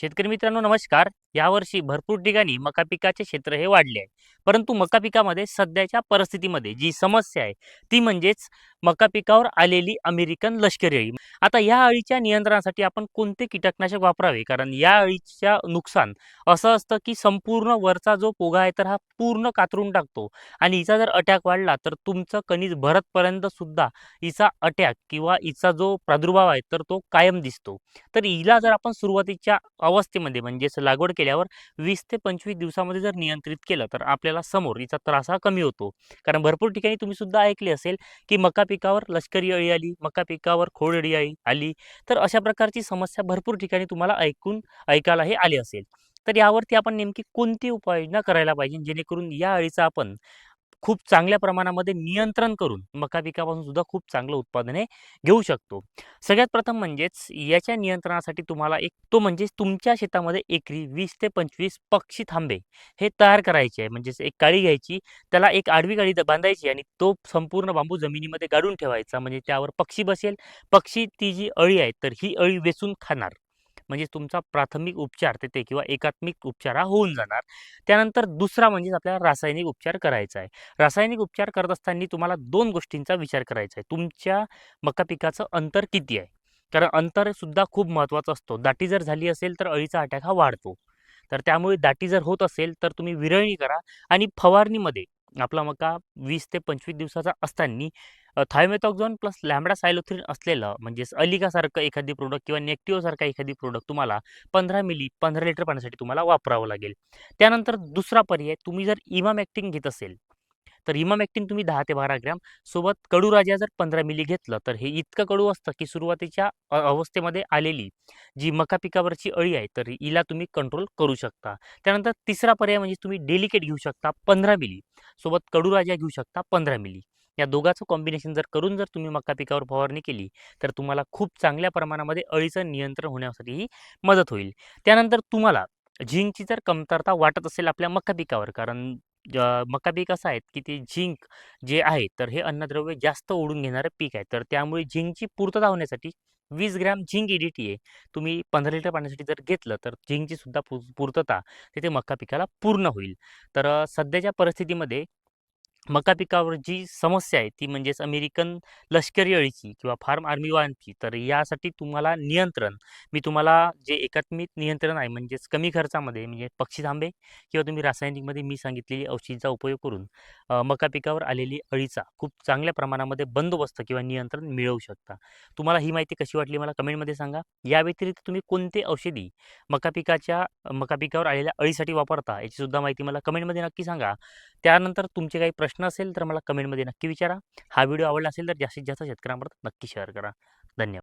शेतकरी मित्रांनो नमस्कार. यावर्षी भरपूर ठिकाणी मका पिकाचे क्षेत्र हे वाढले आहे. परंतु मका पिकामध्ये सध्याच्या परिस्थितीमध्ये जी समस्या आहे ती म्हणजेच मका पिकावर आलेली अमेरिकन लष्करी अळी. आता या अळीच्या नियंत्रणासाठी आपण कोणते कीटकनाशक वापरावे? कारण या अळीच्या नुकसान असं असतं की संपूर्ण वरचा जो पोगा आहे तर हा पूर्ण कातरून टाकतो. आणि हिचा जर अटॅक वाढला तर तुमचं कणीस भरतपर्यंत सुद्धा हिचा अटॅक किंवा हिचा जो प्रादुर्भाव आहे तर तो कायम दिसतो. तर हिला जर आपण सुरुवातीच्या अवस्थेमध्ये म्हणजेच लागवड केल्यावर वीस ते पंचवीस दिवसामध्ये जर नियंत्रित केलं तर आपल्याला समोर हिचा त्रास हा कमी होतो. कारण भरपूर ठिकाणी तुम्ही सुद्धा ऐकले असेल की मका पिकावर लष्करी अळी आली मका पिकावर खोड अळी आली आली तर अशा प्रकारची समस्या भरपूर ठिकाणी तुम्हाला ऐकून ऐकायला हे आली असेल. तर यावरती आपण नेमकी कोणती उपाययोजना करायला पाहिजे जेणेकरून या अळीचा आपण खूप चांगल्या प्रमाणामध्ये नियंत्रण करून मका पिकापासून सुद्धा खूप चांगलं उत्पादने घेऊ शकतो. सगळ्यात प्रथम म्हणजेच याच्या नियंत्रणासाठी तुम्हाला एक तो म्हणजेच तुमच्या शेतामध्ये एकरी वीस ते पंचवीस पक्षी थांबे हे तयार करायचे आहे. म्हणजेच एक काळी घ्यायची त्याला एक आडवी गाडी बांधायची आणि तो संपूर्ण बांबू जमिनीमध्ये गाडून ठेवायचा. म्हणजे त्यावर पक्षी बसेल पक्षी ती जी अळी आहे तर ही अळी वेचून खाणार. म्हणजे तुमचा प्राथमिक उपचार तिथे किंवा एकात्मिक उपचार हा होऊन जाणार. त्यानंतर दुसरा म्हणजेच आपल्याला रासायनिक उपचार करायचा आहे. रासायनिक उपचार करत असताना तुम्हाला दोन गोष्टींचा विचार करायचा आहे. तुमच्या मका पिकाचं अंतर किती आहे? कारण अंतरसुद्धा खूप महत्त्वाचं असतो. दाटी जर झाली असेल तर अळीचा अटॅक हा वाढतो. तर त्यामुळे दाटी जर होत असेल तर तुम्ही विरळणी करा आणि फवारणीमध्ये आपला मका वीस ते पंचवीस दिवसाचा असताना थायमेथॉक्झॉन प्लस लॅमडा सायलोथ्रिन असलेलं म्हणजेच अलिकासारखं एखादी प्रोडक्ट किंवा नेक्टिओसारखा एखादी प्रोडक्ट तुम्हाला पंधरा मिली पंधरा लिटर पाण्यासाठी तुम्हाला वापरावं लागेल. त्यानंतर दुसरा पर्याय तुम्ही जर इमामॅक्टिंग घेत असेल तर इमामॅक्टिन तुम्ही दहा ते बारा ग्रॅम सोबत कडूराजा जर पंधरा मिली घेतलं तर हे इतकं कडू असतं की सुरुवातीच्या अवस्थेमध्ये आलेली जी मका पिकावरची अळी आहे तर हिला तुम्ही कंट्रोल करू शकता. त्यानंतर तिसरा पर्याय म्हणजे तुम्ही डेलिकेट घेऊ शकता पंधरा मिली. सोबत कडूराजा घेऊ शकता पंधरा मिली. या दोघांचं कॉम्बिनेशन जर करून जर तुम्ही मका पिकावर फवारणी केली तर तुम्हाला खूप चांगल्या प्रमाणामध्ये अळीचं नियंत्रण होण्यासाठीही मदत होईल. त्यानंतर तुम्हाला झिंकची जर कमतरता वाटत असेल आपल्या मका पिकावर कारण मका पीक असं आहेत की ते झिंक जे आहे तर हे अन्नद्रव्य जास्त ओढून घेणारं पीक आहे. तर त्यामुळे झिंकची पूर्तता होण्यासाठी वीस ग्रॅम झिंक टी आहे. तुम्ही पंधरा लिटर पाण्यासाठी जर घेतलं तर झिंकची सुद्धा पू पूर्तता तिथे मका पिकाला पूर्ण होईल. तर सध्याच्या परिस्थितीमध्ये मका पिकावर जी समस्या आहे ती म्हणजेच अमेरिकन लष्करी अळीची किंवा फार्म आर्मी वाहनची तर यासाठी तुम्हाला नियंत्रण मी तुम्हाला जे एकात्मिक नियंत्रण आहे म्हणजेच कमी खर्चामध्ये म्हणजे पक्षी थांबे किंवा तुम्ही रासायनिकमध्ये मी सांगितलेली औषधीचा उपयोग करून मका पिकावर आलेली अळीचा खूप चांगल्या प्रमाणामध्ये बंदोबस्त किंवा नियंत्रण मिळवू शकता. तुम्हाला ही माहिती कशी वाटली मला कमेंटमध्ये सांगा. या व्यतिरिक्त तुम्ही कोणते औषधी मका पिकाच्या मका पिकावर आलेल्या अळीसाठी वापरता याची सुद्धा माहिती मला कमेंटमध्ये नक्की सांगा. त्यानंतर तुमचे काही प्रश्न प्रश्न असेल तर मला कमेंटमध्ये नक्की विचारा. हा व्हिडिओ आवडला असेल तर जास्तीत जास्त शेतकऱ्यांपर्यंत नक्की शेअर करा. धन्यवाद.